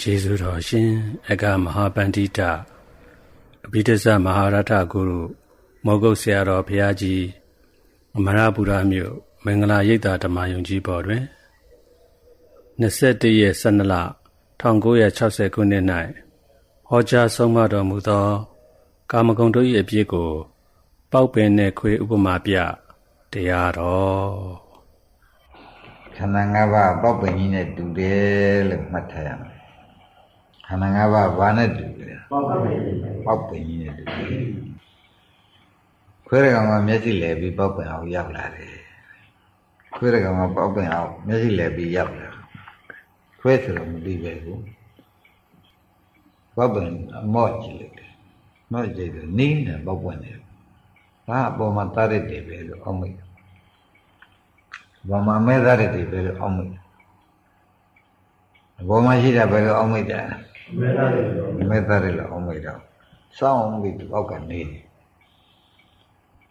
ကျေးဇူးတော်ရှင်အကမဟာပန္တိတအဘိဓဇမဟာရထဂုရုမောဂုတ်ဆရာတော်ဘုရားကြီးအမရပူရမြို့မင်္ဂလာရိပ်သာဓမ္မယုံကြီးပေါ်တွင်21ရက်12လ1960ခုနှစ်၌ဟောကြားဆုံးမတော်မူသော ကာမဂုဏ်တို့၏အပြစ်ကို ပေါက်ပင်နှင့်ခွေဥပမာပြတရားတော်ခန္ဓာ၅ပါးပေါက်ပင်ကြီးနဲ့တူတယ်လို့မှတ်ထားရမယ် ခန္ဓာ၅ပါးဘာနဲ့တူလဲပေါက်ပင်ပေါက်ပင်ကြီးနဲ့တူတယ်ခွေးရကောင်ကမျက်စိလဲပြီးပေါက်ပင်အောင်ရောက်လာတယ်ခွေးရကောင်ကပေါက်ပင်အောင်မျက်စိလဲပြီးရောက်လာခွေးဆိုတော့မပြီးပဲဘူးပေါက်ပင်အမော့ကြည့်လိုက်တယ်မော့ကြည့်တယ်နင်းတယ်ပေါက်ပင်တယ်ဒါအပေါ်မှာတားရတယ်ပဲလို့အောက်မိတ်ဘာမှမဲသားရတယ်ပဲလို့အောက်မိတ်ဘောမှာရှိတာပဲလို့အောက်မိတ်တယ် မဲသားတယ်လို့မဲသားတယ်လို့အောက်မိတ်တော့စောင်းပြီးအောက်ကနေတယ်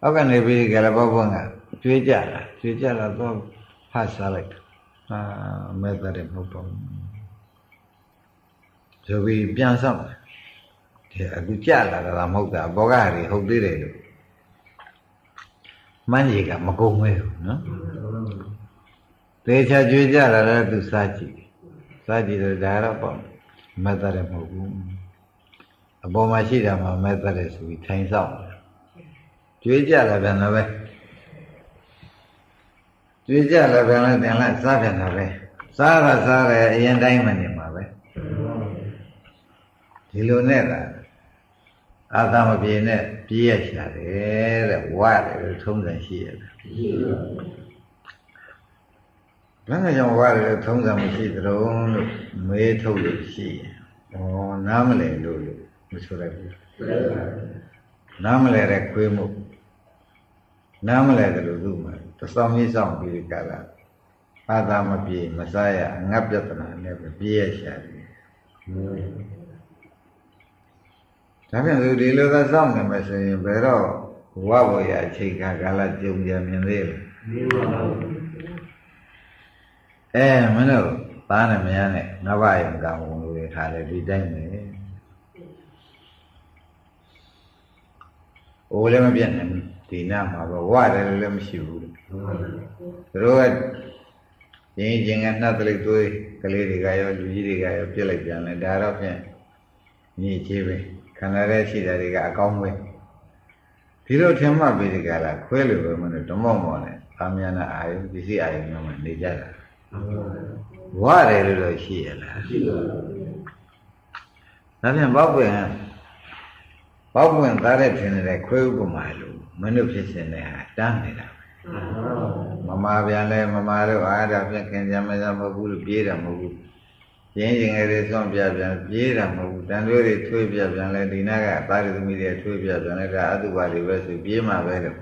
အောက်ကနေပြီးကြရဘောဘုံကကျွေးကြတာကျွေးကြလာတော့ဖတ်စားလိုက်အာမဲသားတယ်မဟုတ်ပါဘူးဆိုပြီးပြန်ဆောင်တယ်အခုကြလာတာမဟုတ်တာဘောကတွေဟုတ်သေးတယ်လို့မှန်းကြီးကမကုန်မဲဘူးနော်သေချာကြွေးကြလာတော့သူစားကြည့်စားကြည့်တော့ဒါတော့ပေါ့ မက်သက်တယ်မဟုတ်ဘူးအပေါ်မှာရှိတာမှမက်သက်တယ်ဆိုပြီးထိုင်ဆောင်ကြွေးကြလာပြန်တော့ပဲကြွေးကြလာပြန်တော့ပြန်လိုက်စားပြန်တော့ပဲစားတာစားတယ်အရင်တိုင်းမနေမှာပဲဒီလိုနဲ့လားအာသမပြေနဲ့ပြေးရရှာတယ်တဲ့ဝရတယ်လို့ထုံးစံရှိရတယ် ဘယ်နဲ့ကြောင့်ဝရတယ်လို့ထုံးစံမရှိသတုံးလို့မေးထုတ်လို့ရှိရင်ဩနားမလည်လို့လို့မဆိုလိုက်ဘူးနားမလည်တဲ့ခွေးမှုနားမလည်တယ်လို့သူ့မှာတစောင်းကြီးဆောင်ပြီးကြတာအာသမပြေမစားရငတ်ပြဿနာနဲ့ပဲပြေးရရှာတယ်ဒါပြန်သူဒီလိုသာစောင့်နေမယ်ဆိုရင်ဘယ်တော့ဝဘဝရအချိန်ခါကာလကြုံကြမြင်သေးလဲ အဲမင်းတို့သားနဲ့မယားနဲ့ငါးပါးယုံကံဝင်လို့ထားလေဒီတိုင်းပဲအိုးလည်းမပြတ်နိုင်ဘူးဒီနာမှာပဲဝတယ်လို့လည်းမရှိဘူးသူတို့ကရင်းချင်းကနှတ်တလိသွေးကလေးတွေကရောလူကြီးတွေကရောပြစ်လိုက်ပြန်လဲဒါတော့ဖြင့်ညီကြီးပဲခန္ဓာရဲ့ရှိတာတွေကအကောင်းပဲဒီလိုထင်မှပြီးဒီကလာခွဲလို့ပဲမလို့ဓမ္မမောနဲ့အာမြနာအာယုပစ္စည်းအာယုမျိုးမှနေကြတာ ဝရတယ်လို့တော့ရှိရလားရှိပါဘူးဒါပြန်ဘောက်ပွင့်ဘောက်ပွင့်သားတဲ့ထင်တဲ့ခွဲဥပမာလို့မနုဖြစ်စဉ်နဲ့ဟာတန်းနေတာမမပြန်လဲမမတို့အားဒါဖြင့်ခင်ကြမကြမဟုတ်ဘူးလို့ပြေးတာမဟုတ်ဘူးရင်းရင်ငယ်တွေဆွန့်ပြပြန်ပြေးတာမဟုတ်ဘူးတန်တွေးတွေထွေးပြပြန်လဲဒီနာကသားရသမီးတွေထွေးပြပြန်လဲဒါအတုပါတွေပဲဆိုပြေးမှာပဲလို့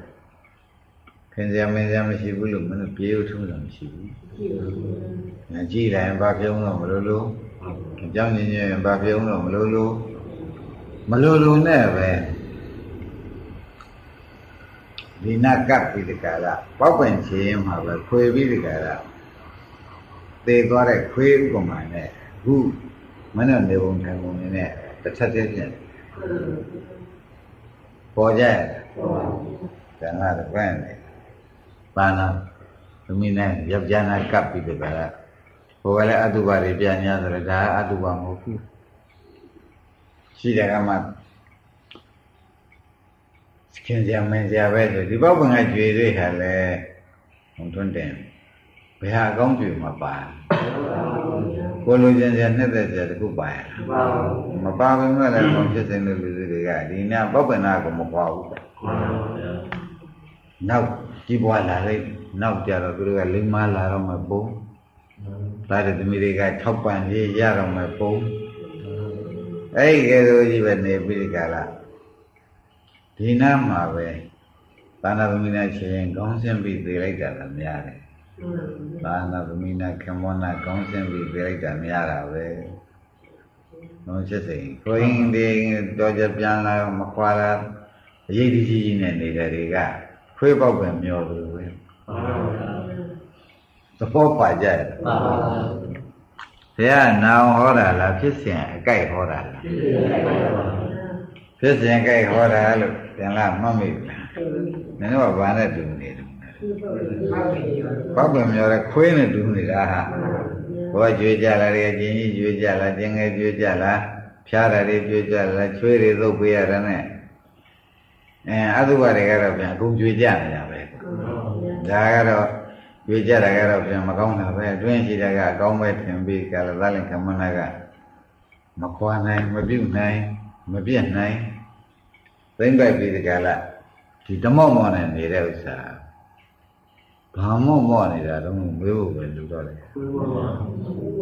ခင်ဗျာမင်းဗျာမရှိဘူးလို့မင်းပြေးဦးထုံးတာမရှိဘူးငါကြည့်တယ်ဘာပြုံးတော့မလို့လို့အကြောင်းညင်ညင်ဘာပြုံးတော့မလို့လို့မလို့လို့နဲ့ပဲဒီနာကပ်ပြီးဒီကရပေါက်ပင်ချင်းမှာပဲခွေပြီးဒီကရသေသွားတဲ့ခွေးဥပမာနဲ့ခုမနဲ့နေပုံထိုင်ပုံနေနဲ့တစ်ချက်တည်းပြင်ပေါ်ကြရဲ့ကံကတော့ဘယ်နဲ့ ပါဏသမီးနဲ့ယောက်ျားနဲ့ကပ်ပြီးဒီကရဟိုကလည်းအတုပါတွေပြန်ညာဆိုတော့ဒါအတုပါမဟုတ်ဘူးရှိတယ်ကမှခင်ဗျာမင်းစရာပဲဆိုဒီပေါက်ပင်ကကြွေတွေဟာလဲဘုံထွန်းတယ်ဘယ်ဟာအကောင်းကြွေမှာပါကိုလိုချင်စရာနှစ်သက်စရာတခုပါရလားမပါဘူးမဲ့လည်းဘုံဖြစ်စဉ်လို့လူတွေကဒီနာပေါက်ပင်နာကိုမပွားဘူး နောက်ကြီးပွားလာလိုက်နောက်ကြတော့သူတို့ကလိမ္မာလာတော့မှပုံဒါတဲ့သမီးတွေကထောက်ပံ့ရေးရတော့မှပုံအဲ့ဒီကဲလိုကြီးပဲနေပြီးကြလားဒီနားမှာပဲသာနာသမီးနာရှင်ရင်ကောင်းစင်ပြီးသိလိုက်တာလည်းများတယ်။သာနာသမီးနာခင်မောနာကောင်းစင်ပြီးသိလိုက်တာများတာပဲ။ဘုံချစ်စိန်ကိုင်းဒီတော့ကြပြန်လာမခွာလာအရေးကြီးကြီးနဲ့နေတဲ့တွေက ခွေးပေါက်ပဲမျောလို့ပဲ။သဘောပါကြရဲ့။ဘုရားနာအောင်ဟောတာလားဖြစ်စဉ်အကြိုက်ဟောတာလားဖြစ်စဉ်အကြိုက်ဟောတာလို့ပြန်လာမှတ်မိဘူးလားနင်တို့ကဘာနဲ့တူနေတယ်ပောက်ပင်ပြောတဲ့ခွေးနဲ့တူနေတာဟာဘောကြွေကြလာတယ်ကျင်ကြီးကြွေကြလာကျင်ငယ်ကြွေကြလာဖြားတာတွေကြွေကြလာချွေးတွေသုတ်ပေးရတဲ့နဲ့ အဲအတုပတွေကတော့ပြန်အကုန်ကြွေကြနေတာပဲဒါကတော့ကြွေကြတာကတော့ပြန်မကောင်းတာပဲအတွင်းရှိတာကအကောင်းပဲထင်ပြီးကာလသလင်ကမနာကမခွာနိုင်မပြုတ်နိုင်မပြည့်နိုင်သိမ့်ပိုက်ပြီးဒီကလာဒီဓမ္မမောနဲ့နေတဲ့ဥစ္စာဘာမောမောနေတာတော့မေးဖို့ပဲလူတော့လေ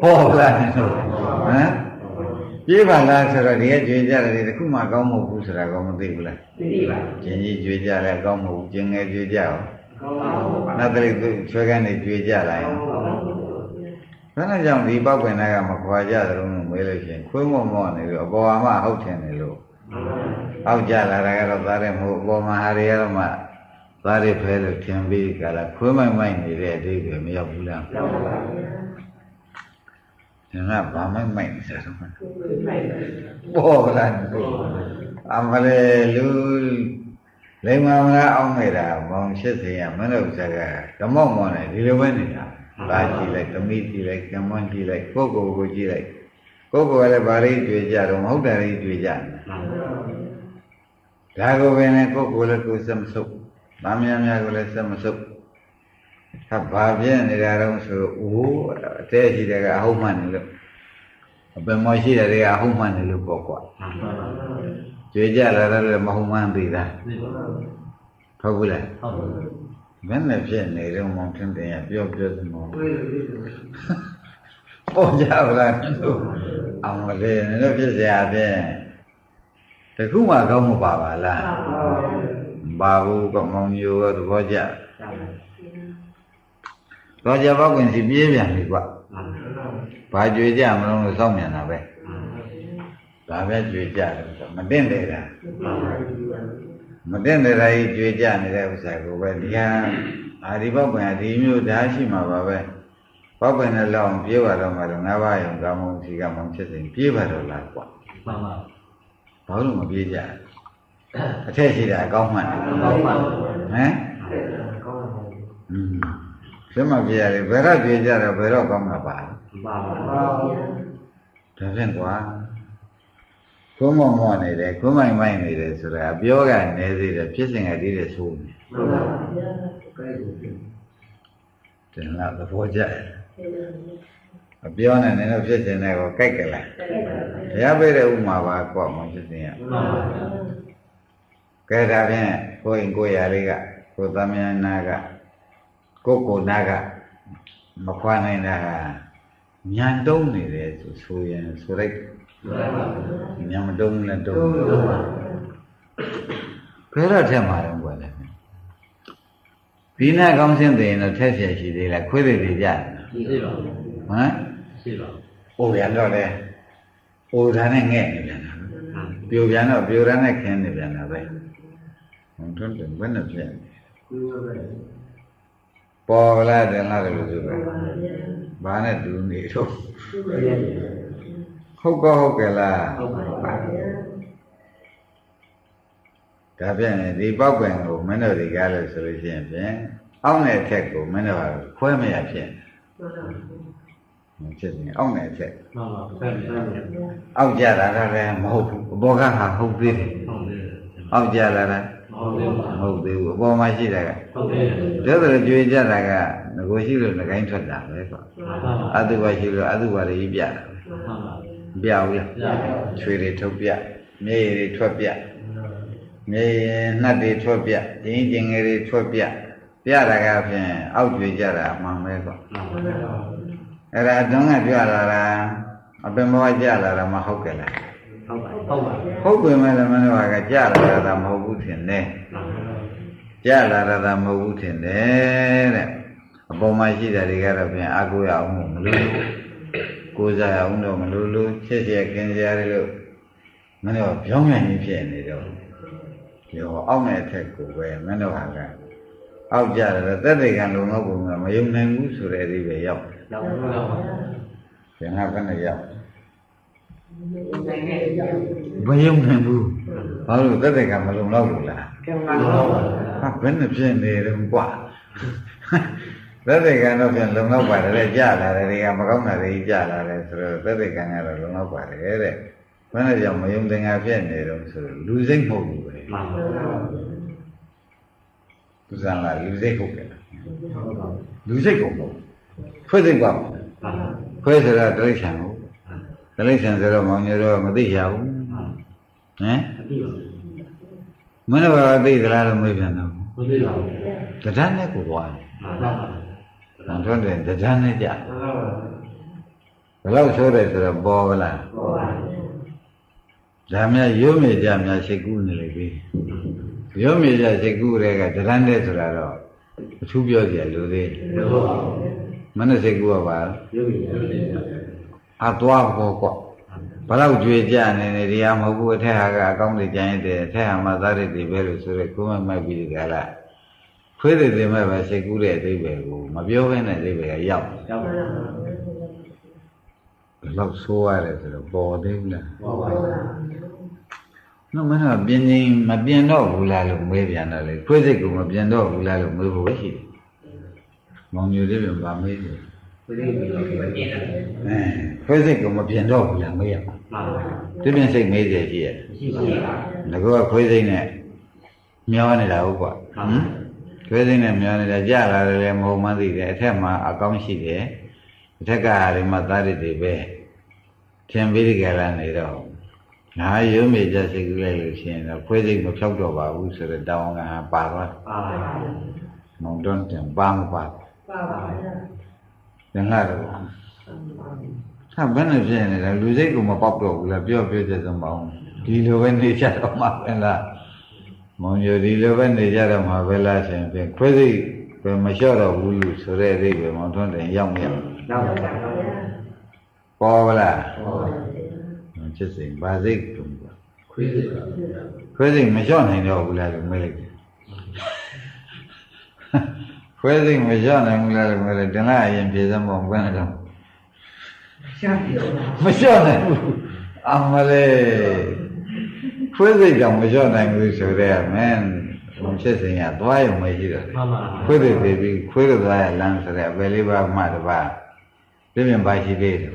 ဟုတ်လားဟမ် ပြေးပါလားဆိုတော့ဒီကကြွေကြတယ်တခုမှကောင်းမဟုတ်ဘူးဆိုတာကောမသိဘူးလားသိပါကျင်ကြီးကြွေကြတယ်ကောင်းမဟုတ်ဘူးကျင်ငယ်ကြွေကြရောနတ်တိတ်ဆွဲကန်းနေကြွေကြလာရင်ဘယ်နဲ့ကြောင့်ဒီပောက်ပင်ကမခွာကြသလုံးလို့မေးလို့ရှိရင်ခွေးမော့မော့နေလို့အပေါ်မှာဟုတ်တယ်နေလို့အောက်ကြလာတာကတော့သားတယ်မဟုတ်အပေါ်မှာဟာတွေကတော့မှသားတွေဖဲလို့ထင်ပြီးကြလားခွေးမိုက်မိုက်နေတဲ့အတိတ်ပဲမရောက်ဘူးလားရောက်ပါဘူး ဒါကဘာမိုက်မိုက်နေတယ်ဆိုပေါ်လာအမလေးလူလိမ္မာမလားအောင်နေတာမောင်ရှစ်စင်ရမင်းတို့စကားဓမ္မမောနဲ့ဒီလိုပဲနေတာလာကြည့်လိုက်သမီးကြည့်လိုက်ကံမွန်းကြည့်လိုက်ကိုယ့်ကိုယ်ကိုကြည့်လိုက်ကိုယ့်ကိုယ်ကလည်းဗာရိတွေ့ကြတော့မဟုတ်တယ်ရိတွေ့ကြဒါကိုပဲနဲ့ကိုယ့်ကိုယ်လည်းကိုယ်စမဆုပ်ဗာမများများကိုလည်းစမဆုပ် ဟာဘာပြင်းနေတာတော့ဆိုအိုးအတဲရှိတယ်ကအဟုတ်မှန်နေလို့အပင်မရှိတယ်ကအဟုတ်မှန်နေလို့ပေါ့ကွာကြွေကြလာတယ်လည်းမဟုတ်မှန်သေးတာဟုတ်ဘူးလားဟုတ်ပါဘူးမင်းနဲ့ဖြစ်နေတော့မောင်ထင်းတင်ရပြောပြောစမောပေါ်ကြပါလားတို့အောင်မလေးနင်တို့ဖြစ်เสียအပြင်တခုမှကောင်းမပါပါလားပါဘူးကမောင်မျိုးကသဘောကျ တော့ကြပောက်ဝင်စီပြေးပြန်ပြီကွဘာကြွေကြမလို့လို့စောင့်မြန်တာပဲဒါပဲကြွေကြတယ်မတင်တယ်တာမတင်တဲ့ဓာကြီးကြွေကြနေတဲ့ဥစ္စာကိုပဲဒီဟာအာဒီပောက်ပင်ဒီမျိုးဓာရှိမှာပါပဲပောက်ပင်နဲ့လောက်ပြေးပါတော့မှတော့ငါးပါးယုံကောင်းမှုစီကမှဖြစ်စဉ်ပြေးပါတော့လားကွာမှန်ပါဘာလို့မပြေးကြအထက်ရှိတာအကောင်းမှန်တယ်အကောင်းမှန်ဟမ်อืม ရှင်းမပြေရတယ်ဘယ်တော့ပြေးကြတော့ဘယ်တော့ကောင်းမှာပါမှန်ပါဒါဖြင့်ကွာကိုမောမောနေတယ်ကိုမိုင်မိုင်နေတယ်ဆိုတာပြောကနေသေးတယ်ဖြစ်စဉ်ကတည်းကဆိုးနေမှန်ပါဗျာတင်လာသဘောကျအပြောနဲ့နည်းနည်းဖြစ်စဉ်တွေကိုကြိုက်ကြလားဘုရားပေးတဲ့ဥမာပါကွာမဖြစ်စဉ်ရမှန်ပါဗျာကဲဒါဖြင့်ကိုရင်ကိုရလေးကကိုသမယနာက ကိုယ်ကိုယ်နာကမခွာနိုင်တာကညံတုံးနေတယ်ဆိုဆိုရင်ဆိုလိုက်ညံမတုံးလည်းတုံးဘယ်တော့ထက်မှာတော့ကွယ်လဲဒီနာကောင်းစင်းတယ်ရင်တော့ထက်ဖြက်ရှိသေးလားခွေးတွေပြရတယ်ရှိပါဘူးဟမ်ရှိပါဘူးအိုပြန်တော့လေအိုဒါနဲ့ငဲ့နေပြန်တာပြိုပြန်တော့ပြိုရမ်းနဲ့ခင်းနေပြန်တာပဲဟုတ်တယ်ဘယ်နဲ့ပြည့် ပေါ်လာတယ်လားလို့ဆိုပဲဘာနဲ့တူနေတော့ဟုတ်ကောဟုတ်ကဲ့လားဟုတ်ပါဘူးဒါပြန်ဒီပောက်ပင်ကိုမင်းတို့တွေကလို့ဆိုလို့ရှိရင်ဖြင့်အောက်နဲ့အထက်ကိုမင်းတို့ကခွဲမရဖြစ်ဖြစ်နေအောက်နဲ့အထက်မှန်ပါဘူးအောက်ကြတာလည်းမဟုတ်ဘူးအပေါ်ကဟာဟုတ်သေးတယ်ဟုတ်သေးတယ်အောက်ကြလာတာမ ဟုတ်သေးဘူးအပေါ်မှာရှိတာကဟုတ်တယ်ဒါဆိုကြွေကြတာကငကိုရှိလို့ငကိုင်းထွက်တာပဲကွာအတုပါရှိလို့အတုပါတွေကြီးပြတာပြဘူးလားချွေတွေထုတ်ပြမျက်ရည်တွေထွက်ပြမျက်ရည်နှက်တွေထွက်ပြဒင်းကျင်ငယ်တွေထွက်ပြပြတာကဖြင့်အောက်ကြွေကြတာအမှန်ပဲကွာအဲ့ဒါအတွင်းကပြလာတာအပင်ဘဝကြလာတာမဟုတ်ကြလား ဟုတ်ပါဟုတ်ပါဟုတ်ပြီမဲ့လည်းမင်းတို့ကကြလာတာမဟုတ်ဘူးထင်တယ်ကြလာတာမဟုတ်ဘူးထင်တယ်တဲ့အပေါ်မှာရှိတာတွေကတော့ပြန်အကူရအောင်မလို့ကိုးစားအောင်တော့မလို့လို့ချစ်ရခင်ကြရတယ်လို့မင်းတို့ပြောင်းပြန်ကြီးဖြစ်နေတော့ဒီဟောအောက်နဲ့အထက်ကိုပဲမင်းတို့ဟာကအောက်ကြတယ်သက်သေကလုံတော့ဘုံကမယုံနိုင်ဘူးဆိုတဲ့အဓိပ္ပာယ်ရောက်ရောက်ပါဘူးသင်္ဃဘယ်နဲ့ရောက် မယုံနိုင်ဘူးဘာလို့သက်တဲ့ကမလုံလောက်ဘူးလားဟာဘယ်နဲ့ဖြစ်နေတော့ကွာသက်တဲ့ကတော့ပြန်လုံလောက်ပါတယ်လေကြာလာတယ်တွေကမကောင်းတာတွေကြာလာတယ်ဆိုတော့သက်တဲ့ကကတော့လုံလောက်ပါတယ်တဲ့ဘယ်နဲ့ကြောင့်မယုံသင်္ဃဖြစ်နေတော့ဆိုတော့လူစိတ်မဟုတ်ဘူးပဲမှန်ပါဘူးသူစံလာလူစိတ်ဟုတ်တယ်လူစိတ်ကုန်ပေါ့ဖွဲ့စိတ်ပါဖွဲ့ဆိုတာတိရစ္ဆာန်ဟု တ်တိရစ္ဆာန်ဆိုတော့မောင်ညတော့မသိရဘူးဟမ်မင်းတို့ကသိသလားလို့မေးပြန်တော့မသိပါဘူးတရားနဲ့ကိုသွားတယ်မှန်ပါဘူးတော့တယ်တရားနဲ့ကြဘယ်လောက်ဆိုတယ်ဆိုတော့ပေါ်ပါလားပေါ်ပါဘူးဒါများရုံးမြေကြများရှိကူးနေလေပြီရုံးမြေကြစိတ်ကူးတဲ့ကတရန်းတဲ့ဆိုတာတော့အထူးပြောကြလို့သေးတယ်မနစိတ်ကူးကပါရုံးမြေ အသွားပေါ်ကွဘလောက်ကြွေကြနေနေဒီဟာမဟုတ်ဘူးအထက်ဟာကအကောင်းတွေကြရင်တဲ့အထက်ဟာမှသားရည်တွေပဲလို့ဆိုရဲကိုမမိုက်ပြီးဒီကလာခွေးတွေတွေမဲ့ပဲစိတ်ကူးတဲ့အသေးပဲကိုမပြောဘဲနဲ့အသေးပဲရောက်ရောက်ပါဘူးလောက်ဆိုးရတယ်ဆိုတော့ပေါ်သေးဘူးလားပေါ်ပါဘူးနော်မင်းကပြင်းချင်းမပြင်းတော့ဘူးလားလို့မေးပြန်တော့လေခွေးစိတ်ကမပြင်းတော့ဘူးလားလို့မေးဖို့ရှိတယ်။မောင်မျိုးလေးပြန်ပါမေးတယ်။ခွေးစိတ်ကမပြင်းတော့ အဲခွေးစိတ်ကမပြင်းတော့ဘူးလားမေးရမှာ။မှန်ပါဘူး။ဒီပြင်စိတ်မေးတယ်ရှိရဲ့။ရှိပါဘူး။ငါကခွေးစိတ်နဲ့မျောနေတာဟုတ်ကွာ။ဟမ်ခွေးစိတ်နဲ့မျောနေတာကြလာတယ်လေမဟုတ်မှသိတယ်အထက်မှာအကောင်းရှိတယ်။အထက်ကဟာတွေမှာသားရည်တွေပဲ။ထင်ပြီးကြလာနေတော့ငါရုံးမိကြစိတ်ကူးလိုက်လို့ရှိရင်တော့ခွဲစိတ်မဖြောက်တော့ပါဘူးဆိုတော့တောင်းကပါသွားပါပါမောင်တွန်းတင်ပါမပါပါပါ သင်္ဃတော့ဟာဘယ်နဲ့ဖြစ်နေလဲလူစိတ်ကမပေါက်တော့ဘူးလားပြောပြောချက်စမအောင်ဒီလိုပဲနေကြတော့မှာပဲလားမောင်ရိုဒီလိုပဲနေကြတော့မှာပဲလားရှင်ဖြင့်ခွဲစိတ်ပဲမလျှော့တော့ဘူးလို့ဆိုတဲ့အိဗယ်မောင်တွန်းတင်ရောက်မရောက်ရောက်ပါပါပေါ်ပါလားပေါ်ပါဖြစ်စိမ်ဗာစိတ်တုံးခွေးစိတ်ခွေးစိတ်မလျှော့နိုင်တော့ဘူးလားလို့မေးလိုက်တယ် ခွေးစိတ်မလျှော့နိုင်ဘူးလားလို့မေးလိုက်တင်လာအရင်ပြေစမ်းပုံဘယ်နဲ့တော့မလျှော့နိုင်ဘူးအမလေးခွေးစိတ်ကြောင့်မလျှော့နိုင်ဘူးဆိုတော့မင်းဘုံဖြစ်စိမ်ကသွားရုံပဲရှိတော့တယ်ခွေးတွေပြီးခွေးတွေသွားရလမ်းဆိုတဲ့အပယ်လေးပါးမှတပါးပြင်းပြပါရှိသေးတယ်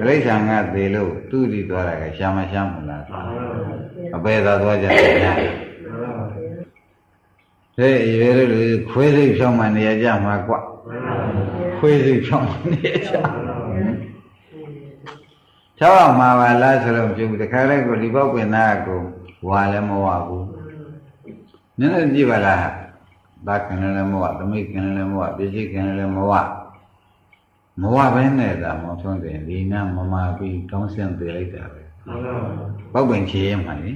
တိရစ္ဆာန်ကသေလို့သူ့ဒီသွားတာကရှာမရှာမလားအပေသာသွားကြတယ်ညာ တဲ့ရွယ်လို့ခွေးစိတ်ဖြောင်းမှနေရကြမှာကွခွေးစိတ်ဖြောင်းမှနေရကြချောင်းမှာပါလားဆိုတော့ပြုတခါတည်းကိုဒီပေါက်ပင်သားကိုဝါလည်းမဝဘူးနည်းနည်းကြည့်ပါလားဒါကလည်းမဝသမိကလည်းမဝပြည့်စုံကလည်းမဝမဝဘဲနဲ့သာမောထွန်းတယ်ဒီနာမမာပြီးကောင်းစင်သေးလိုက်တာပဲပောက်ပင်ခြေရမှာလေ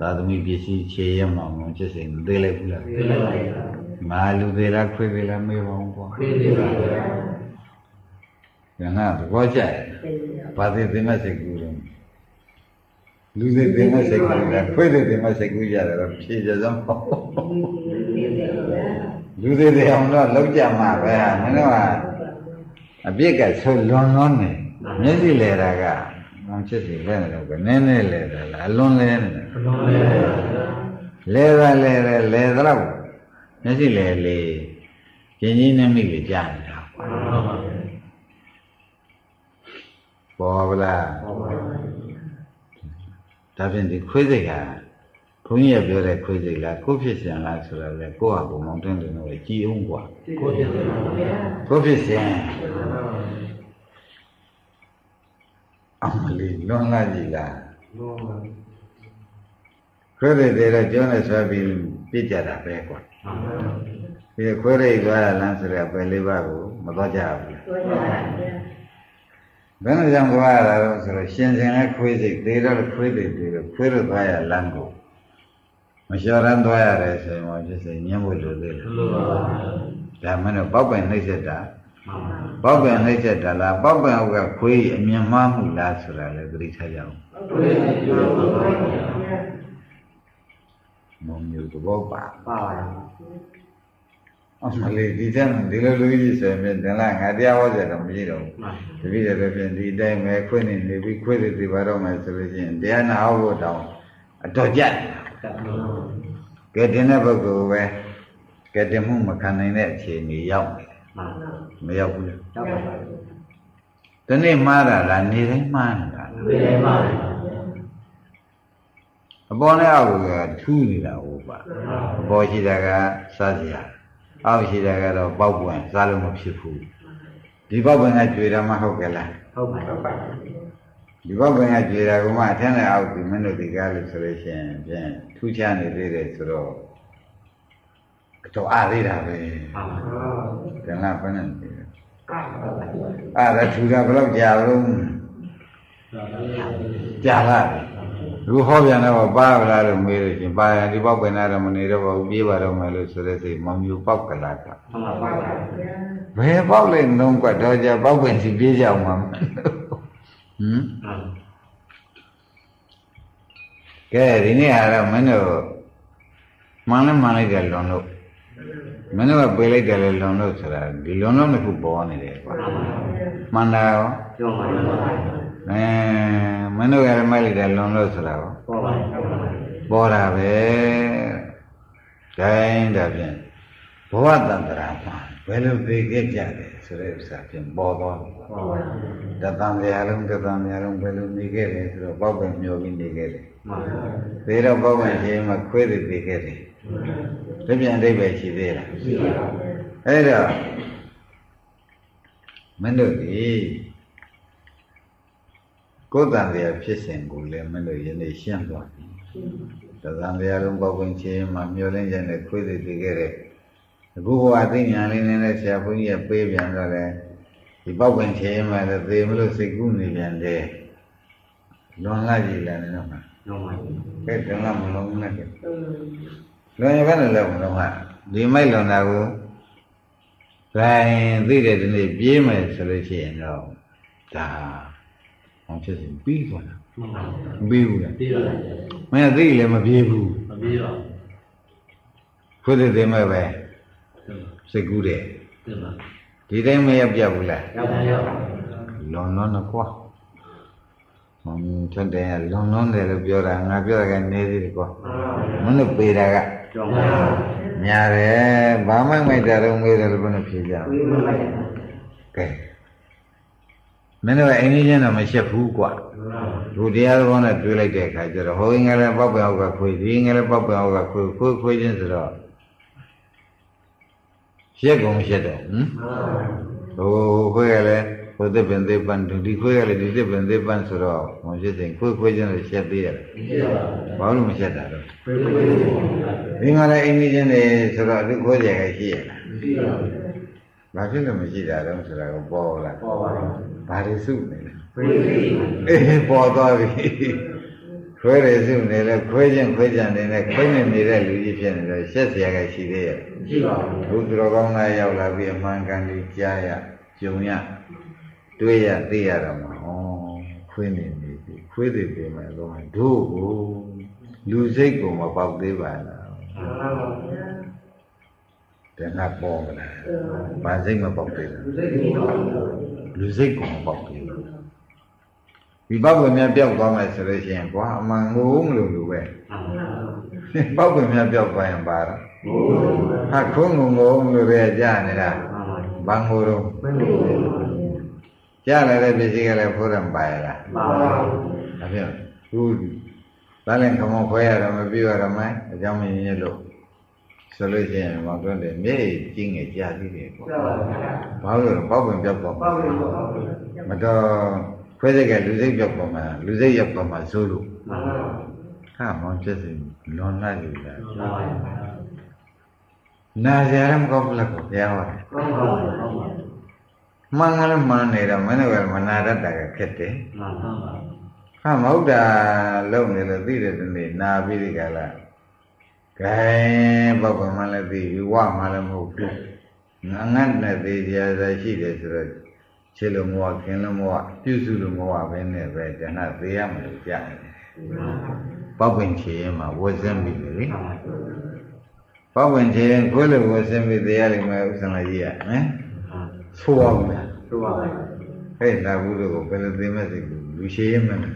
သာသမီပစ္စည်းခြေရမှာမ ချစ်စိမ်သေးလိုက်ဘူးလားသေးလိုက်ပါဘူးမာလူသေးလားခွေးသေးလားမေးပါဦးကွာခွေးသေးပါဗျာကနာဘောကြိုက်ဘာသေးသေးမစိတ်ကူလို့လူသေးသေးမစိတ်ကူလားခွေးသေးသေးမစိတ်ကူရတယ်တော့ဖြေကြစမ်းပေါ့လူသေးသေးအောင်တော့လောက်ကြမှာပဲမင်းတို့ကအပြစ်ကဆိုလွန်လွန်းနေမျက်စိလဲတာကမောင်ချစ်စီလဲနေတော့ကနည်းနည်းလဲတာလားအလွန်လဲနေတယ်အလွန်လဲ လဲတာလဲလဲလဲတော့မျက်စိလဲလေကျင်းကြီးနဲ့မိလေကြားနေတာပေါ်ပါလားပေါ်ပါဒါဖြင့်ဒီခွေးစိတ်ကဘုန်းကြီးကပြောတဲ့ခွေးစိတ်လားကိုဖြစ်စင်လားဆိုတော့လေကိုယ့်ဟာကိုမောင်တွင်းတယ်လို့ကြည်အောင်กว่าကိုဖြစ်စင်ကိုဖြစ်စင်အမလီလွန်လာကြည်လားလွန်ပါ ခွဲတဲ့တဲ့ကြောနဲ့ဆွဲပြီးပြစ်ကြတာပဲကွာဒီခွဲရိတ်သွားတာလမ်းဆိုရပဲလေးပါးကိုမသွားကြဘူးလားသွားကြပါဗျာဘယ်လိုကြောင့်သွားရတာလဲဆိုတော့ရှင်စင်နဲ့ခွေးစိတ်သေတော့ခွေးစိတ်သေတော့ခွေးတော့သွားရလမ်းကိုမလျှော်ရမ်းသွားရတယ်ဆိုရင်ဘာဖြစ်စေညှင်းဖို့လိုသေးတယ်လိုပါဘူးဒါမှတော့ပောက်ပင်နှိမ့်ဆက်တာပောက်ပင်နှိမ့်ဆက်တာလားပောက်ပင်ဟုတ်ကခွေးအမြင်မှားမှုလားဆိုတာလည်းသတိထားကြအောင် မုံမျိုးသဘောပါပါအမလေးဒီတဲ့ဒီလိုလူကြီးဆိုရင်တင်လာငါတရားဟောကြတော့မရှိတော့ဘူးတပည့်တော်ပြင်ဒီတိုင်းပဲခွင့်နေနေပြီးခွင့်နေသေးပါတော့မယ်ဆိုလို့ရှိရင်တရားနာဟောဖို့တောင်းအတော်ကြက်ကဲတင်တဲ့ပုဂ္ဂိုလ်ပဲကဲတင်မှုမခံနိုင်တဲ့အခြေအနေရောက်နေမရောက်ဘူးတနေ့မှားတာလားနေတိုင်းမှားနေတာလား အပေါ်နဲ့အောက်ကထူးနေတာဟုတ်ပါအပေါ်ရှိတာကစားစရာအောက်ရှိတာကတော့ပေါက်ပွင့်စားလို့မဖြစ်ဘူးဒီပေါက်ပွင့်ကကြွေတာမှဟုတ်ကဲ့လားဟုတ်ပါဟုတ်ပါဒီပေါက်ပွင့်ကကြွေတာကမှအထက်နဲ့အောက်ဒီမင်းတို့ဒီကားလို့ဆိုလို့ရှိရင်ဖြင့်ထူးခြားနေသေးတယ်ဆိုတော့တော့အားသေးတာပဲဟုတ်ပါကံလားဘယ်နဲ့နေလဲအားရထူတာဘယ်တော့ကြာလို့ကြာလာပြီ လူဟောပြန်တော့ပါဗလားလို့မေးလို့ရှင်ပါရင်ဒီပေါက်ပွင့်လာတော့မနေတော့ဘူးပြေးပါတော့မယ်လို့ဆိုတဲ့စိတ်မမျိုးပေါက်ကလာကဟုတ်ပါပါဘယ်ပေါက်လဲနှုံးကွက်တော့ကြပေါက်ပွင့်စီပြေးကြအောင်မှာဟမ်ကဲဒီနေ့ဟာတော့မင်းတို့မှန်လဲမှန်လိုက်တယ်လွန်လို့မင်းတို့ကပေးလိုက်တယ်လေလွန်လို့ဆိုတာဒီလွန်လို့တစ်ခုပေါ်နေတယ်ကွာမှန်တာရောကျောင်းပါဟုတ်ပါ အဲမင်းတို့ကလည်းမိုက်လိုက်တယ်လွန်လို့ဆိုတာရောဟုတ်ပါပေါ်တာပဲဂိုင်းဒါဖြင့်ဘဝတန္တရာမှာဘယ်လိုသိခဲ့ကြတယ်ဆိုတဲ့ဥစ္စာဖြင့်ပေါ်သွားတယ်ဟုတ်ပါတသံတရားလုံးတသံတရားလုံးဘယ်လိုနေခဲ့လဲဆိုတော့ပေါက်ပင်မျောပြီးနေခဲ့တယ်မှန်ပါ။သေတော့ပေါက်ပင်ရှင်မှာခွေးတွေသိခဲ့တယ်။တပြန်အိဗယ်ရှိသေးလားရှိပါ။အဲ့တော့မင်းတို့ဒီ ကိုယ်တန်တရားဖြစ်စဉ်ကိုလည်းမင်းတို့ယနေ့ရှင်းသွားပြီ။တသံတရားလုံးပေါက်ပင်ရှင်မှာမျောလင်းခြင်းနဲ့ခွေးတွေသိခဲ့တယ်။အခုဘဝသိညာလေးနဲ့ဆရာဘုန်းကြီးကပေးပြန်တော့တယ်ဒီပေါက်ပင်ရှင်မှာလည်းသေမလို့စိတ်ကူးနေပြန်တယ်။လွန်လာကြည်လာနေတော့မှာလုံးပါကဲတင်လာမလုံးနဲ့ကဲလွန်ရဘယ်နဲ့လဲမလုံးဟာဒီမိုက်လွန်တာကိုဂိုင်းသိတဲ့ဒီနေ့ပြေးမယ်ဆိုလို့ရှိရင်တော့ဒါ ဟောဖြစ်စဉ်ပြီးသွားတာမှန်ပါမပြီးဘူးလားပြီးတော့မင်းသိလည်းမပြေးဘူးမပြီးတော့ခွတဲ့သိမဲ့ပဲစိတ်ကူးတယ်တင်ပါဒီတိုင်းမရောက်ပြဘူးလားရောက်ပါရောက်ပါလွန်လွန်တော့ကွာဟွန်းထွတ်တယ်ကလွန်လွန်တယ်လို့ပြောတာငါပြောတာကနေသေးတယ်ကွာမင်းတို့ပေတာကကျောင်းပါညာတယ်ဘာမှမိုက်တာတော့မေးတယ်လို့ဘယ်နဲ့ဖြေကြလဲပြီး မှလိုက်တယ်ကဲမင်းတို့အိမ်ကြီးချင်းတော့မရှက်ဘူးကွာလူတရားတော်နဲ့တွေ့လိုက်တဲ့အခါကျတော့ဟိုငယ်လည်းပောက်ပောက်ကခွေဒီငယ်လည်းပောက်ပောက်ကခွေခွေခွေချင်းဆိုတော့ရှက်ကုန်ရှက်တော့ဟမ်ဟိုခွေကလည်းဟိုသစ်ပင်သေးပန်းဒီခွေကလည်းဒီသစ်ပင်သေးပန်းဆိုတော့မဖြစ်စဉ်ခွေခွေချင်းလည်းရှက်သေးရတယ်ပြီးတော့ဘာလို့မရှက်တာတော့ပြေးပြေးဒီငါလည်းအိမ်ကြီးချင်းနေဆိုတော့ဒီခွေကြရရှိရလားပြီးတော့ဘာဖြစ်လို့မရှိတာတော့ဆိုတာကိုပေါ်လာပေါ်ပါတော့ ဘာတွေစုနေလဲအေးပေါ်သွားပြီခွဲတယ်စုနေလဲခွဲချင်းခွဲကြံနေနဲ့ခွဲနေနေတဲ့လူကြီးဖြစ်နေတော့ရှက်စရာကရှိသေးရဲ့ရှိပါဘူးဘုသူတော်ကောင်းလားရောက်လာပြီးအမှန်ကန်ကြီးကြားရကြုံရတွေးရသိရတော့မှာဟောခွေးနေနေပြီခွေးတွေပြင်မဲ့တော့တို့ကိုလူစိတ်ကိုမပေါက်သေးပါလားတဏှာပေါ်မလားဘာစိတ်မပေါက်သေးဘူး လူစိတ်ကိုမပေါက်သေးဘူးဒီပေါက်ဝင်များပြောက်သွားမယ်ဆိုလို့ရှိရင်ကွာအမှန်ငိုးမလို့လူပဲပေါက်ဝင်များပြောက်သွားရင်ပါတော့ဟာခုံးငုံငုံလို့ပဲကြာနေတာဘာငိုတော့မင်းတို့ကြာလာတဲ့ပစ္စည်းကလည်းဖိုးရံပါရလားပါပါဒါဖြင့်ခုသားလည်းခမောခွဲရတော့မပြီးရတော့မယ်အကြောင်းမင်းရလို့ ဆိုလို့ရှိရင်မောင်တွန်းတယ်မြေကြီးငယ်ကြာသေးတယ်ကွာပါပါဘာလို့လဲပေါက်ဝင်ပြောက်သွားမှာပါပါပါမတော်ခွဲစိတ်ကလူစိတ်ပြောက်သွားမှာလူစိတ်ရောက်သွားမှာဆိုလို့ပါပါဟာမောင်ဖြစ်စီလွန်လာอยู่လားပါပါနာကြရမကောက်ဘူးလားကိုဘုရားဟောတယ်ကောင်းပါကောင်းပါမှန်ကလည်းမှန်နေတော့မင်းတို့ကမနာတတ်တာကခက်တယ်မှန်ပါပါဟာမဟုတ်တာလုံနေလို့သိတယ်တနေ့နာပြီးဒီကလာ ဂိုင်းဘဘမှလည်းသိပြီဝမှလည်းမဟုတ်ဘူးငငတ်နဲ့သေးကြရရှိတယ်ဆိုတော့ခြေလိုမဝခင်လိုမဝပြုစုလိုမဝဘဲနဲ့ပဲတဏှသေးရမလို့ကြားနေတယ်ပောက်ပင်ချေရင်မှာဝတ်စင်းပြီလေပေါက်ဝင်ခြင်းခွေးလို့ကိုဆင်းပြီးတရားလိမ့်မယ်ဥစ္စာကြီးရဟမ်ဆိုးပါဘူးလားသို့ပါဘူးဟဲ့လာဘူးလို့ကိုဘယ်လိုသိမဲ့သိဘူးလူရှိရင်မလဲ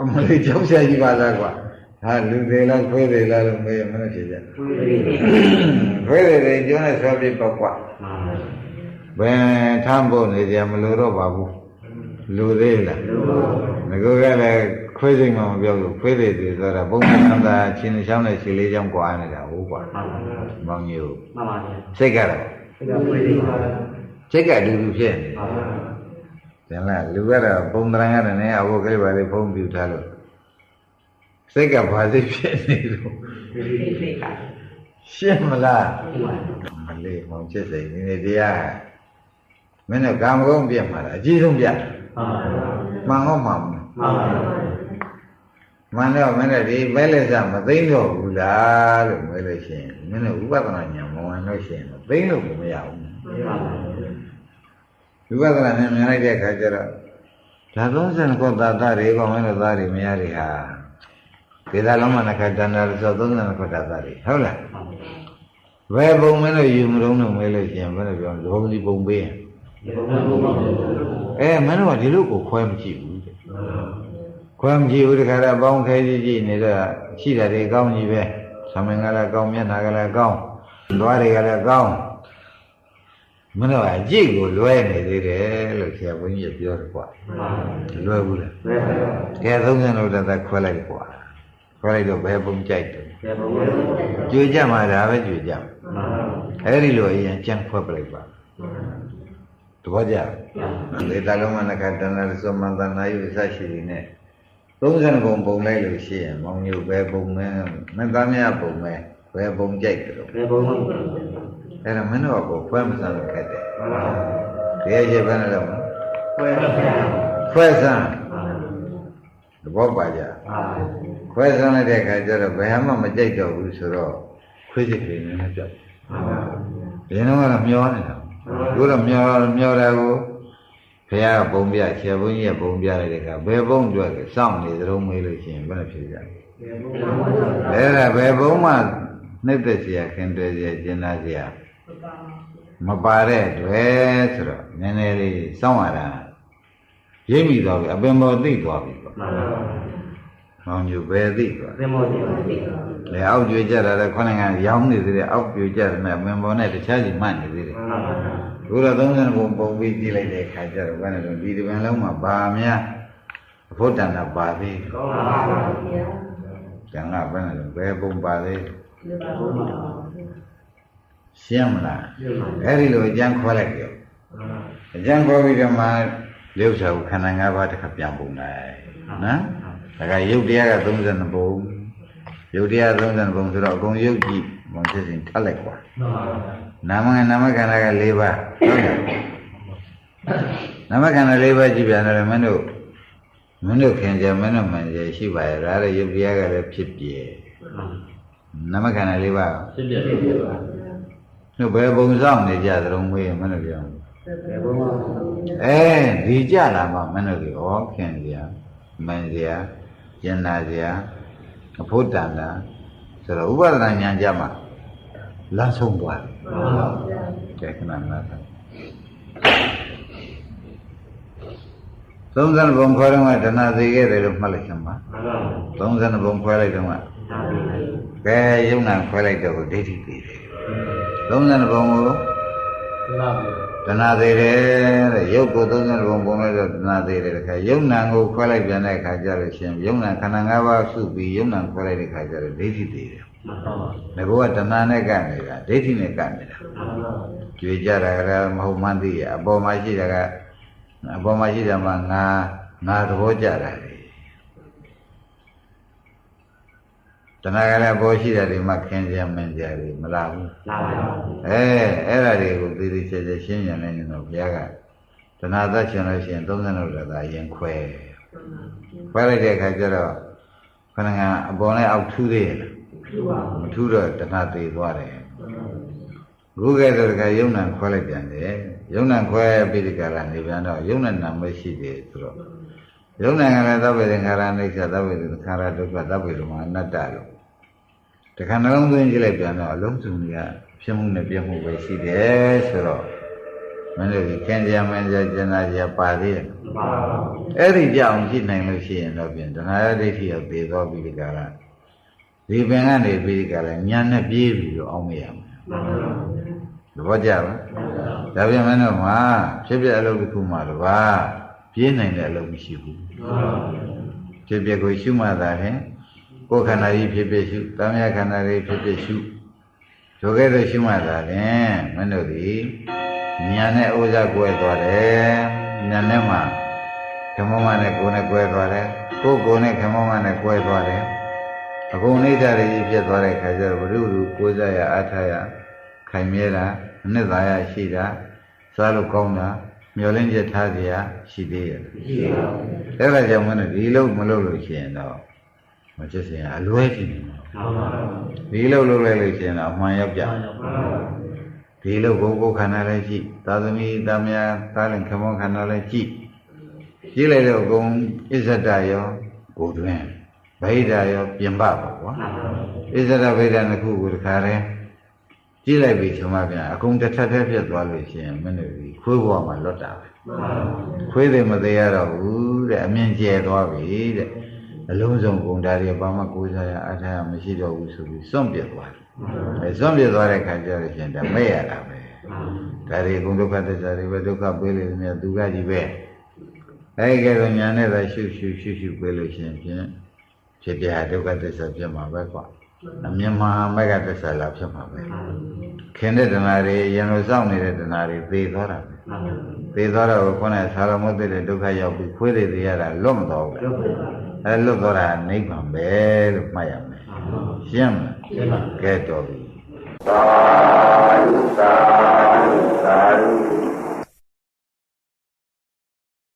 အမလေးကြောက်ရှာကြီးပါလားကွာ ဟာလူသေးလားခွေးသေးလားလို့မေးရင်မလို့ဖြစ်ကြခွေးသေးတယ်ကျွန်းနဲ့ဆွဲပြီးပေါ့ကွာမှန်ပါဘယ်ထမ်းဖို့နေကြမလို့တော့ပါဘူးလူသေးလားသို့ပါဘူးငကိုကလည်းခွေးစိမ်မှမပြောဘူးခွေးသေးသေးဆိုတာဘုံမဆန္ဒချင်းချောင်းနဲ့ခြေလေးချောင်းကွာနေတာဟုတ်ကွာမှန်ပါဗျာမောင်ကြီးကိုမှန်ပါဗျာစိတ်ကတော့ဒီကပွေးလေးပါဗျာစိတ်ကလူလူဖြစ်နေမှန်ပါဗျာတယ်လားလူကတော့ပုံတရံရတယ်နဲ့အဝတ်ကလေးပါလေးဖုံးပြူထားလို့ စိတ်ကဘာစိတ်ဖြစ်နေလို့ဒီလေးလေးကရှင်းမလားဒီမှာမလေးမောင်ချစ်စိတ်ဒီနေ့တရားမင်းတို့ကာမဂုဏ်ပြတ်မှာလားအကြီးဆုံးပြတ်မှန်ပါဗျာမှန်တော့မှန်ဘူးမှန်ပါဗျာမှန်တော့မင်းတို့ဒီမဲလက်စမသိမ့်တော့ဘူးလားလို့မဲလို့ရှိရင်မင်းတို့ဥပဒနာဉာဏ်မဝင်လို့ရှိရင်သိမ့်လို့မရဘူးမှန်ပါဗျာဝိပဿနာနဲ့မြင်လိုက်တဲ့အခါကျတော့ဒါ30ခုသာသတွေကောမင်းတို့သားတွေမရတွေဟာ ဒေသလုံးမှာနခတန္တရဆို30ခုသာသတွေဟုတ်လားဘယ်ပုံမင်းတို့ယူမလုံးလို့မဲလို့ရှိရင်ဘယ်လိုပြောလဲဘုံဒီပုံပေးရင်ဒီဘုံဘုံပါဗျာအဲမင်းတို့ကဒီလိုကိုခွဲမကြည့်ဘူးတဲ့ခွဲမကြည့်ဘူးတခါတော့ပေါင်းခဲကြည့်ကြည့်နေတော့ရှိတာတွေကောင်းကြီးပဲသမင်္ဂလာကောင်းမျက်နှာကလည်းကောင်းသွားတွေကလည်းကောင်းမင်းတို့ကအကြည့်ကိုလွဲနေသေးတယ်လို့ဆရာဘုန်းကြီးပြောတယ်ကွာမှန်ပါဗျာလွယ်ဘူးလားဘယ်ပါဗျာကဲ30လို့တသက်ခွဲလိုက်ကွာ ခွဲလိုက်တော့ဘယ်ပုံကြိုက်တယ်ဘယ်ဘုံပါဗျာကြွေကြမှာဒါပဲကြွေကြမှာမှန်ပါဗျာအဲ့ဒီလိုအရင်ကြံ့ခွဲပလိုက်ပါသဘောကျလေတလုံးမနကတဏ္ဍရသောမန္တနာယုစရှိနေနဲ့30ပုံပုံလိုက်လို့ရှိရင်မောင်ညုဘယ်ပုံမဲမသားမရပုံမဲဘယ်ပုံကြိုက်တယ်လို့ဘယ်ဘုံပါဗျာအဲ့ဒါမင်းတို့ကခွဲမစမ်းလို့ခက်တယ်မှန်ပါဗျာတကယ်ချင်းဘယ်နဲ့တော့ဘယ်ပါဗျာခွဲစမ်းမှန်ပါဗျာသဘောပါကြမှန်ပါဗျာ ခွဲစမ်းလိုက်တဲ့အခါကျတော့ဘယ်မှမကြိုက်တော့ဘူးဆိုတော့ခွေးစိတ်ကလေးနည်းနည်းပြောက် မှန်ပါဗျာ ။ဒီတော့ကတော့မျောနေတာ။တို့တော့မျောမျောတယ်ကိုဘုရားကပုံပြဆရာဘုန်းကြီးကပုံပြလိုက်တဲ့အခါဘယ်ပုံကြွက်လဲစောင့်နေသလုံးမေးလို့ရှိရင်ဘယ်နဲ့ဖြစ်ကြလဲ ဘယ်ဘုံပါဗျာ ။အဲ့ဒါဘယ်ပုံမှနှိမ့်သက်เสียခင်တယ်เสียကျင်နာเสียမပါတဲ့တွေ့ဆိုတော့နည်းနည်းလေးစောင့်ရတာရိပ်မိသွားပြီအပင်ပေါ်သိသွားပြီပေါ့ မှန်ပါဗျာ။မောင်ညူပဲသိသွားသင်္ဘောကြီးပါဗျာလေအောက်ကျွေးကြတာလည်းခொနကရောင်းနေသေးတယ်အောက်ပြိုကြတယ်နဲ့အပင်ပေါ်နဲ့တခြားစီမှတ်နေသေးတယ်မှန်ပါဗျာဘုရား30ဘုံပုံပြီးကြည့်လိုက်တဲ့အခါကျတော့ဘယ်နဲ့လဲဒီဒီပင်လုံးမှာဘာများအဖို့တန်တာပါသေးကောင်းပါဗျာကျန်ကဘယ်နဲ့လဲဘယ်ပုံပါသေးဘုံပါဗျာရှင်းမလားရှင်းပါဗျာအဲ့ဒီလိုအကျန်းခွဲလိုက်ကြောအကျန်းခွဲပြီးတော့မှရုပ်စာကိုခန္ဓာ၅ပါးတစ်ခါပြန်ပုံလိုက်နော် ဒါကရုပ်တရားက32ဘုံရုပ်တရား32ဘုံဆိုတော့အကုန်ရုပ်ကြည့်ဘုံဖြစ်စဉ်ထပ်လိုက်ကွာမှန်ပါဗျာနာမနာမခန္ဓာက၄ပါးဟုတ်လားနာမခန္ဓာ၄ပါးကြည့်ပြန်တယ်မင်းတို့မင်းတို့ခင်ကြမင်းတို့မှန်ကြရှိပါရဲ့ဒါလည်းယုတ်တရားကလည်းဖြစ်ပြဲနာမခန္ဓာ၄ပါးဖြစ်ပြဖြစ်ပြပါတို့ဘယ်ပုံဆောင်နေကြသလုံးမေးရင်မင်းတို့ပြောဘယ်ဘုံပါဗျာအဲဒီကြလာမှမင်းတို့ကဩခင်ကြမှန်ကြ ကျင်နာကြအဖို့တန်တာဆိုတော့ဥပဒနာဉာဏ်ကြမှာလမ်းဆုံးသွားတယ်မှန်ပါဗျာကဲခဏနားသုံးဆယ်ဘုံခွဲတော့ကဒနာသေးခဲ့တယ်လို့မှတ်လိုက်စမ်းပါမှန်ပါဗျာသုံးဆယ်ဘုံခွဲလိုက်တော့ကဒါပြီကဲယုံနာခွဲလိုက်တော့ဒိဋ္ဌိသေးတယ်သုံးဆယ်ဘုံကိုမှန်ပါ ဗျာဒနာသေးတယ်တဲ့ရုပ်ကိုသုံးဆယ်ဘုံပုံလိုက်တော့ဒနာသေးတယ်တခါယုံနာကိုခွဲလိုက်ပြန်တဲ့အခါကျတော့ရှင်ယုံနာခန္ဓာ၅ပါးစုပြီးယုံနာခွဲလိုက်တဲ့အခါကျတော့ဒိဋ္ဌိသေးတယ်မှန်ပါဗျာငါကဒနာနဲ့ကပ်နေတာဒိဋ္ဌိနဲ့ကပ်နေတာမှန်ပါဗျာကြွေကြတာကလည်းမဟုတ်မှန်းသိရအပေါ်မှာရှိတာကအပေါ်မှာရှိတာမှငါငါသဘောကြတာလေ တဏှာကလည်းပေါ်ရှိတာဒီမှာခင်းကြမင်းကြတယ်မလားဘူးလာပါဗျာအဲအဲ့ဒါတွေကိုသေသေးချာချာရှင်းပြန်နေတော့ဘုရားကတဏှာသက်ရှင်လို့ရှိရင်30လောက်တော့ဒါရင်ခွဲခွဲလိုက်တဲ့အခါကျတော့ခဏကအပေါ်နဲ့အောက်ထူးသေးရဲ့လားဖြစ်ပါမထူးတော့တဏှာသေးသွားတယ်ခုကဲတော့တခါယုံနံခွဲလိုက်ပြန်တယ်ယုံနံခွဲပြီးဒီကရနေပြန်တော့ယုံနံနာမရှိသေးဆိုတော့ယုံနံကလည်းသဗ္ဗေသင်္ခါရအိဋ္ဌသဗ္ဗေသင်္ခါရဒုက္ခသဗ္ဗေဓမ္မအနတ္တလို့ တခါနှလုံးသွင်းကြည့်လိုက်ပြန်တော့အလုံးစုံတွေကဖြစ်မှုနဲ့ပြမှုပဲရှိတယ်ဆိုတော့မင်းတို့ဒီခင်ကြမင်းကြကျင်နာကြပါသေးတယ်ပါပါအဲ့ဒီကြောင်ကြည့်နိုင်လို့ရှိရင်တော့ပြင်တဏှာရဒိဋ္ဌိရောက်သေးသောပြီးဒီကရဒီပင်ကနေပြီးဒီကရညာနဲ့ပြေးပြီးတော့အောင်းမရမယ်သဘောကျလားဒါပြန်မင်းတို့မှာဖြစ်ဖြစ်အလုပ်တစ်ခုမှတော့ပါပြေးနိုင်တဲ့အလုပ်မရှိဘူးဖြစ်ဖြစ်ကိုရှုမှသာရင် ကိုယ်ခန္ဓာကြီးဖြစ်ဖြစ်ရှုတမ်းမြခန္ဓာလေးဖြစ်ဖြစ်ရှုဒုက္ခတွေရှုမှသာရင်မင်းတို့ဒီညာနဲ့ဥစ္စာကွဲသွားတယ်ညာနဲ့မှ ခမောမနဲ့ကိုယ်နဲ့ကွဲသွားတယ်ကိုယ်ကိုယ်နဲ့ခမောမနဲ့ကွဲသွားတယ်အကုန်အိဋ္ဌရကြီးဖြစ်သွားတဲ့ခါကျတော့ဘုရုလူကိုးစားရအားထားရခိုင်မြဲတာအနှစ်သာရရှိတာစားလို့ကောင်းတာမျောလင်းချက်ထားเสียရှိသေးရဲ့ ရှိပါ အဲ့ဒါကြောင့်မလို့ဒီလုံးမလုပ်လို့ရှိရင်တော့ မဖြစ်စင်အလွဲဖြစ်နေမှာပါပါဒီလုံးလုပ်လိုက်လို့ရှိရင်တော့အမှန်ရောက်ကြပါပါဒီလုံးကိုယ်ကိုယ်ခန္ဓာလည်းကြည့်သာသမီသာမယာသားလည်းခမောခန္ဓာလည်းကြည့်ကြည့်လိုက်တော့အကုန်အစ္ဆဒရောကိုယ်တွင်ဗိဓာရောပြင်ပပါကွာအစ္ဆဒဗိဓာနှစ်ခုကိုတခါတည်းကြည့်လိုက်ပြီဆိုမှပြန်အကုန်တစ်ထပ်ထပ်ဖြစ်သွားလို့ရှိရင်မင်းတို့ဒီခွေးဘဝမှာလွတ်တာပဲခွေးတွေမသေးရတော့ဘူးတဲ့အမြင်ကျဲသွားပြီတဲ့ အလုံးစုံကုန်တာတွေဘာမှကိုးစားရအားထားရမရှိတော့ဘူးဆိုပြီးစွန့်ပြစ်သွားတယ်အဲစွန့်ပြစ်သွားတဲ့ခါကျတော့ရှင်ဒါမဲ့ရတာပဲဒါတွေအကုန်ဒုက္ခသစ္စာတွေပဲဒုက္ခပေးလို့မြတ်သူကကြီးပဲအဲဒီကဲတော့ညာနဲ့သာရှုရှုရှုရှုပေးလို့ရှင်ဖြင့်ဖြစ်ပြဒုက္ခသစ္စာဖြစ်မှာပဲကွာအမြင်မှန်မကသစ္စာလာဖြစ်မှာပဲခင်တဲ့တဏှာတွေရင်လိုစောင့်နေတဲ့တဏှာတွေသေသွားတာပဲသေသွားတော့ခုနကသာရမုတ်တဲ့ဒုက္ခရောက်ပြီးခွေးတွေရတာလွတ်မတော်ဘူး အဲလွတ်သွားတာနိဗ္ဗာန်ပဲလို့မှတ်ရမယ်ရှင်းမလားကဲတော်ပြီသာသာသာ